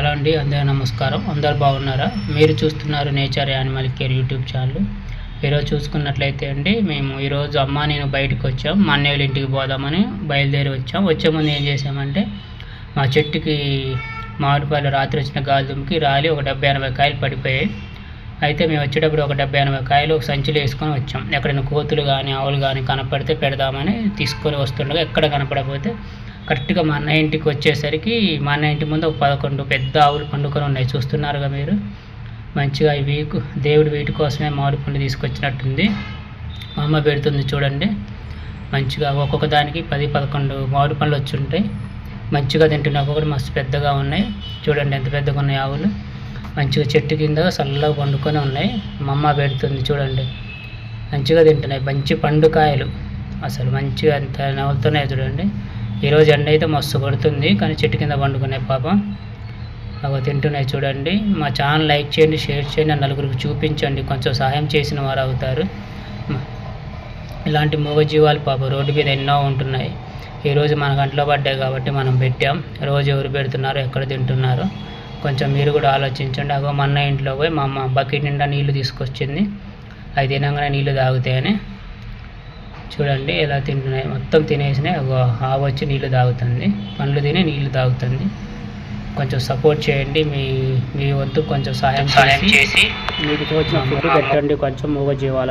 Hello అండి అందరూ నమస్కారం. అందరు బాగున్నారా? మీరు చూస్తున్నారు nature animal care YouTube channel. ఈరోజు చూసుకున్నట్లయితే అండి మేము ఈరోజు అమ్మ నేను బయటకు వచ్చాం. మా అన్నయ్య ఇంటికి పోదామని బయలుదేరి వచ్చాం. వచ్చే ముందు ఏం చేసామంటే మా చెట్టుకి మామిడిపాయలు రాత్రి వచ్చిన గాలిదుమ్కి రాలి ఒక డెబ్బై ఎనభై కాయలు పడిపోయాయి. అయితే మేము వచ్చేటప్పుడు ఒక డెబ్బై ఎనభై కాయలు ఒక సంచిలో వేసుకొని వచ్చాం. ఎక్కడైనా కోతులు కానీ ఆవులు కానీ కనపడితే పెడదామని తీసుకొని వస్తుండగా ఎక్కడ కనపడకపోతే కరెక్ట్గా మా అన్నయ్య ఇంటికి వచ్చేసరికి మా అన్నయ్య ఇంటి ముందు ఒక పదకొండు పెద్ద ఆవులు పండుకొని ఉన్నాయి. చూస్తున్నారుగా మీరు? మంచిగా ఈ వీకు దేవుడు వీటి కోసమే మామిడి పండు తీసుకొచ్చినట్టుంది. మా అమ్మ పెడుతుంది చూడండి. మంచిగా ఒక్కొక్క దానికి పది పదకొండు మామిడి పండ్లు వచ్చి ఉంటాయి. మంచిగా తింటున్నాయి. ఒక్కొక్కటి మస్తు పెద్దగా ఉన్నాయి. చూడండి ఎంత పెద్దగా ఉన్నాయి ఆవులు. మంచిగా చెట్టు కింద చల్లగా పండుకొని ఉన్నాయి. మా అమ్మ పెడుతుంది చూడండి. మంచిగా తింటున్నాయి. మంచి పండు కాయలు. అసలు మంచిగా అంత నవ్వులుతున్నాయి చూడండి. ఈరోజు ఎండ అయితే మస్తు కొడుతుంది కానీ చెట్టు కింద పండుకునే పాపం. అవి తింటున్నాయి చూడండి. మా ఛానల్ లైక్ చేయండి షేర్ చేయండి నలుగురికి చూపించండి. కొంచెం సహాయం చేసిన వారు అవుతారు. ఇలాంటి మూగజీవాలు పాపం రోడ్డు మీద ఎన్నో ఉంటున్నాయి. ఈరోజు మన గంటలో పడ్డాయి కాబట్టి మనం పెట్టాం. రోజు ఎవరు పెడుతున్నారో ఎక్కడ తింటున్నారో? కొంచెం మీరు కూడా ఆలోచించండి. అగో మా అన్న ఇంట్లో పోయి మా అమ్మ బకెట్ నిండా నీళ్ళు తీసుకొచ్చింది. అవి తినగానే నీళ్ళు తాగుతాయని. చూడండి ఎలా తింటున్నాయి. మొత్తం తినేసినాయి. అగో ఆవు వచ్చి నీళ్ళు తాగుతుంది. పండ్లు తిని నీళ్ళు తాగుతుంది. కొంచెం సపోర్ట్ చేయండి. మీ మీ వంతు కొంచెం సహాయం సహాయం చేసి మీకు తోచిన ఫుడ్ పెట్టండి. కొంచెం మూగజీవాలకు